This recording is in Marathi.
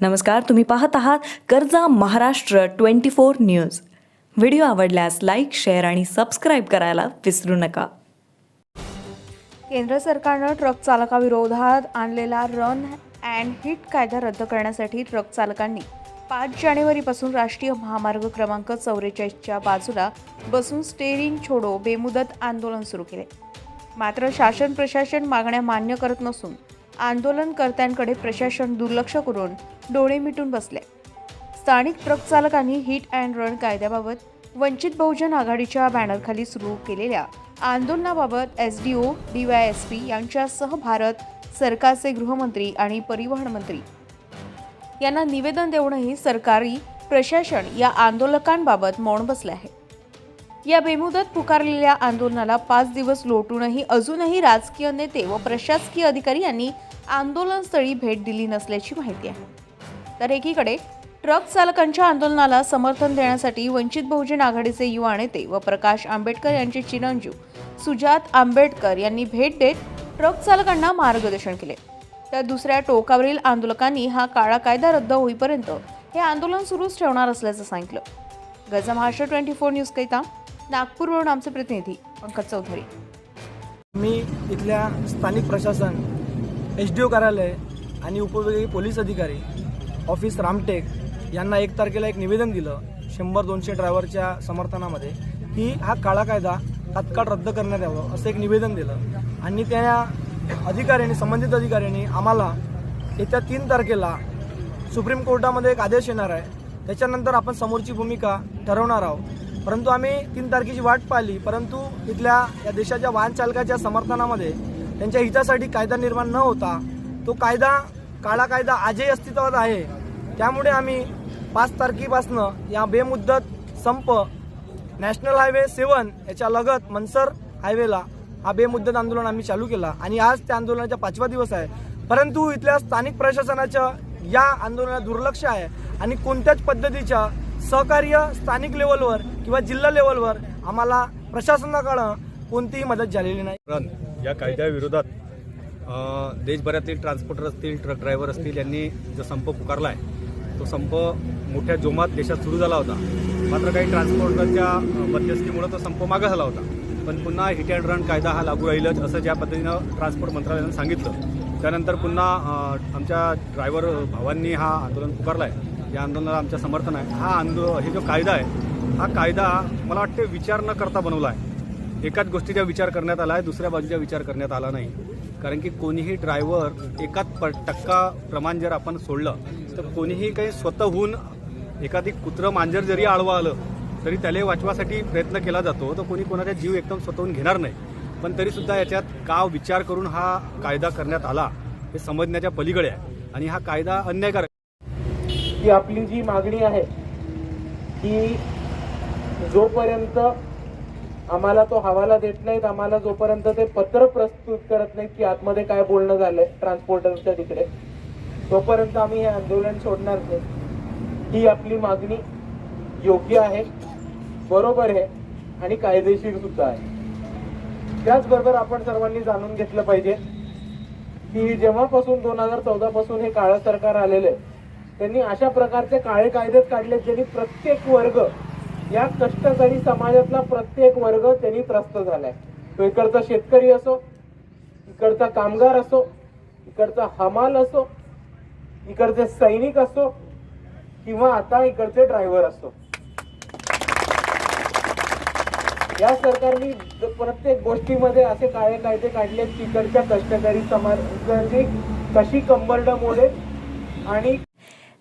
नमस्कार तुम्ही पाहत आहात कर्जा Maharashtra twenty four news. Video आवडल्यास लाईक शेअर आणि सबस्क्राईब करायला विसरू नका. केंद्र सरकारनं ट्रक चालकाविरोधात आणलेला रन अँड हिट कायदा रद्द करण्यासाठी ट्रक चालकांनी पाच जानेवारीपासून राष्ट्रीय महामार्ग क्रमांक चौवेचाळीसच्या बाजूला बसून स्टेरिंग छोडो बेमुदत आंदोलन सुरू केले. मात्र शासन प्रशासन मागण्या मान्य करत नसून आंदोलनकर्त्यांकडे प्रशासन दुर्लक्ष करून डोळे मिटून बसले. स्थानिक ट्रक चालकांनी हिट अँड रन कायद्याबाबत वंचित बहुजन आघाडीच्या बॅनरखाली सुरू केलेल्या आंदोलनाबाबत S D O D Y S P यांच्यासह भारत सरकारचे गृहमंत्री आणि परिवहन मंत्री. यांना निवेदन देऊनही सरकारी प्रशासन या आंदोलकांबाबत मौन बसले आहे. या बेमुदत पुकारलेल्या आंदोलनाला पाच दिवस लोटूनही अजूनही राजकीय नेते व प्रशासकीय अधिकारी यांनी आंदोलनस्थळी भेट दिली नसल्याची माहिती आहे. तर एकीकडे ट्रक चालकांच्या आंदोलनाला समर्थन देण्यासाठी वंचित बहुजन आघाडीचे युवा नेते व प्रकाश आंबेडकर यांचे चिरंजीव सुजात आंबेडकर यांनी भेट देत ट्रक चालकांना मार्गदर्शन केले. तर दुसऱ्या टोकावरील आंदोलकांनी हा काळा कायदा रद्द होईपर्यंत हे आंदोलन सुरूच ठेवणार असल्याचं सांगितलं. गजा महाराष्ट्र ट्वेंटी फोर न्यूजकरिता नागपूरवरून आमचे प्रतिनिधी पंकज चौधरी. मी इथल्या स्थानिक प्रशासन एच डी ओ कार्यालय आणि उपविभागीय पोलीस अधिकारी ऑफिस रामटेक यांना एक तारखेला एक निवेदन दिलं शंभर दोनशे ड्रायव्हरच्या समर्थनामध्ये की हा काळा कायदा तात्काळ रद्द करण्यात यावं असं एक निवेदन दिलं. आणि त्या अधिकाऱ्यांनी संबंधित अधिकाऱ्यांनी आम्हाला येत्या तीन तारखेला सुप्रीम कोर्टामध्ये एक आदेश येणार आहे. त्याच्यानंतर आपण समोरची भूमिका ठरवणार आहोत. परंतु आम्ही तीन तारखेची वाट पाहिली. परंतु इथल्या या देशाच्या वाहन चालकाच्या समर्थनामध्ये त्यांच्या हितासाठी कायदा निर्माण न होता तो कायदा काळा कायदा आजही अस्तित्वात आहे. त्यामुळे आम्ही पाच तारखेपासनं या बेमुदत संप नॅशनल हायवे सेवन याच्या लगत मनसर हायवेला हा बेमुद्दत आंदोलन आम्ही चालू केला. आणि आज त्या आंदोलनाचा पाचवा दिवस आहे. परंतु इथल्या स्थानिक प्रशासनाच्या या आंदोलनात दुर्लक्ष आहे. आणि कोणत्याच पद्धतीच्या सहकार्य स्थानिक लेवलवर किंवा जिल्हा लेवलवर आम्हाला प्रशासनाकडं कोणतीही मदत झालेली नाही. रन या कायद्याविरोधात देशभरातील ट्रान्सपोर्टर असतील ट्रक ड्रायव्हर असतील यांनी जो संप पुकारला आहे तो संप मोठ्या जोमात देशात सुरू झाला होता. मात्र काही ट्रान्सपोर्टरच्या अ, मध्यस्थीमुळे तो संप मागं झाला होता. पण पुन्हा हिट अँड रन कायदा हा लागू राहीलच असं ज्या पद्धतीनं ट्रान्सपोर्ट मंत्रालयानं सांगितलं. त्यानंतर पुन्हा आमच्या ड्रायव्हर भावांनी हा आंदोलन पुकारला आहे या आंदोलनाला आमचं समर्थन आहे. हा आंदोलन हे जो कायदा आहे हा कायदा मला वाटते विचार न करता बनवला आहे. एकाच गोष्टीचा विचार करण्यात आला आहे दुसऱ्या बाजूचा विचार करण्यात आला नाही. कारण की कोणीही ड्रायव्हर एकाच प टक्का प्रमाण जर आपण सोडलं तर कोणीही काही स्वतःहून एखादी कुत्रं मांजर जरी आळवा आलं तरी त्याला वाचवासाठी प्रयत्न केला जातो तर कोणी कोणाचा जीव एकदम स्वतःहून घेणार नाही. पण तरीसुद्धा याच्यात का विचार करून हा कायदा करण्यात आला हे समजण्याच्या पलीकडे आहे. आणि हा कायदा अन्यायकारक की आपली जी मागणी आहे की जोपर्यंत आम्हाला तो हवाला देत नाहीत आम्हाला जोपर्यंत ते पत्र प्रस्तुत करत नाहीत की आतमध्ये काय बोलणं झालंय ट्रान्सपोर्टरच्या तिकडे तोपर्यंत आम्ही हे आंदोलन सोडणार नाही. ही आपली मागणी योग्य आहे बरोबर आहे आणि कायदेशीर सुद्धा आहे. त्याचबरोबर आपण सर्वांनी जाणून घेतलं पाहिजे की जेव्हापासून दोन हजार चौदा पासून हे काळं सरकार आलेलं आहे त्यांनी अशा प्रकारचे काळे कायदेच काढले ज्यांनी प्रत्येक वर्ग या कष्टकरी समाजातला प्रत्येक वर्ग त्यांनी त्रस्त झालाय. तो इकडचा शेतकरी असो इकडचा कामगार असो इकडचा हमाल असो इकडचे सैनिक असो किंवा आता इकडचे ड्रायव्हर असो. या सरकारने प्रत्येक गोष्टीमध्ये असे काळे कायदे काढले तिकडच्या कष्टकरी समाजाची कशी कंबरडं मोडे आणि